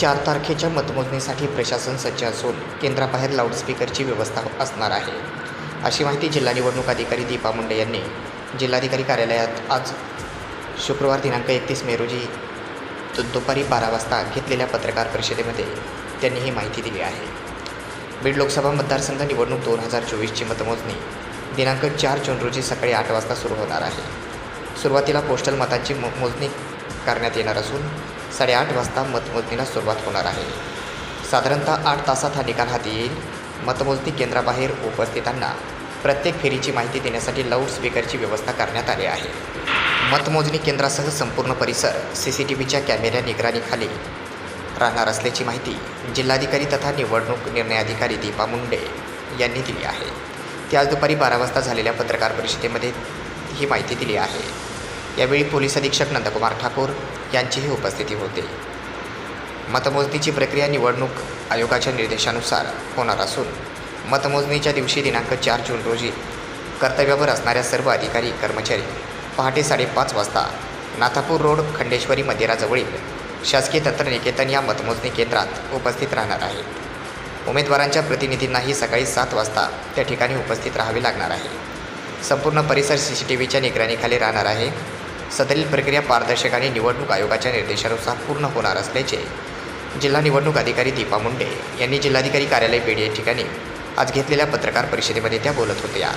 चार तारखेच्या मतमोजणीसाठी प्रशासन सज्ज असून केंद्राबाहेर लाऊडस्पीकरची व्यवस्था असणार आहे. अशी माहिती जिल्हा निवडणूक अधिकारी दीपा मुंडे यांनी जिल्हाधिकारी कार्यालयात आज शुक्रवार दिनांक एकतीस मे रोजी दुपारी बारा वाजता घेतलेल्या पत्रकार परिषदेमध्ये त्यांनी ही माहिती दिली आहे. बीड लोकसभा मतदारसंघ निवडणूक दोन हजार चोवीसची मतमोजणी दिनांक चार जून रोजी सकाळी आठ वाजता सुरू होणार आहे. सुरुवातीला पोस्टल मतांची मोजणी करण्यात येणार असून साडेआठ वाजता मतमोजणीला सुरुवात होणार आहे. साधारणतः आठ तासात हा निकाल हाती येईल. मतमोजणी केंद्राबाहेर उपस्थितांना प्रत्येक फेरीची माहिती देण्यासाठी लाऊडस्पीकरची व्यवस्था करण्यात आली आहे. मतमोजणी केंद्रासह संपूर्ण परिसर सी सी टी व्हीच्या कॅमेऱ्या निगराणीखाली राहणार असल्याची माहिती जिल्हाधिकारी तथा निवडणूक निर्णय अधिकारी दीपा मुंडे यांनी दिली आहे. ती आज दुपारी बारा वाजता झालेल्या पत्रकार परिषदेमध्ये ही माहिती दिली आहे. यावेळी पोलीस अधीक्षक नंदकुमार ठाकूर यांचीही उपस्थिती होते. मतमोजणीची प्रक्रिया निवडणूक आयोगाच्या निर्देशानुसार होणार असून मतमोजणीच्या दिवशी दिनांक चार जून रोजी कर्तव्यावर असणाऱ्या सर्व अधिकारी कर्मचारी पहाटे साडेपाच वाजता नाथापूर रोड खंडेश्वरी मंदिराजवळील शासकीय तंत्रनिकेतन या मतमोजणी केंद्रात उपस्थित राहणार आहेत. उमेदवारांच्या प्रतिनिधींनाही सकाळी सात वाजता त्या ठिकाणी उपस्थित राहावे लागणार आहे. संपूर्ण परिसर सी सी टी व्हीच्या निगराणीखाली राहणार आहे. सदरील प्रक्रिया पारदर्शक आणि निवडणूक आयोगाच्या निर्देशानुसार पूर्ण होणार असल्याचे जिल्हा निवडणूक अधिकारी दीपा मुंडे यांनी जिल्हाधिकारी कार्यालय पेढी या ठिकाणी आज घेतलेल्या पत्रकार परिषदेमध्ये त्या बोलत होत्या.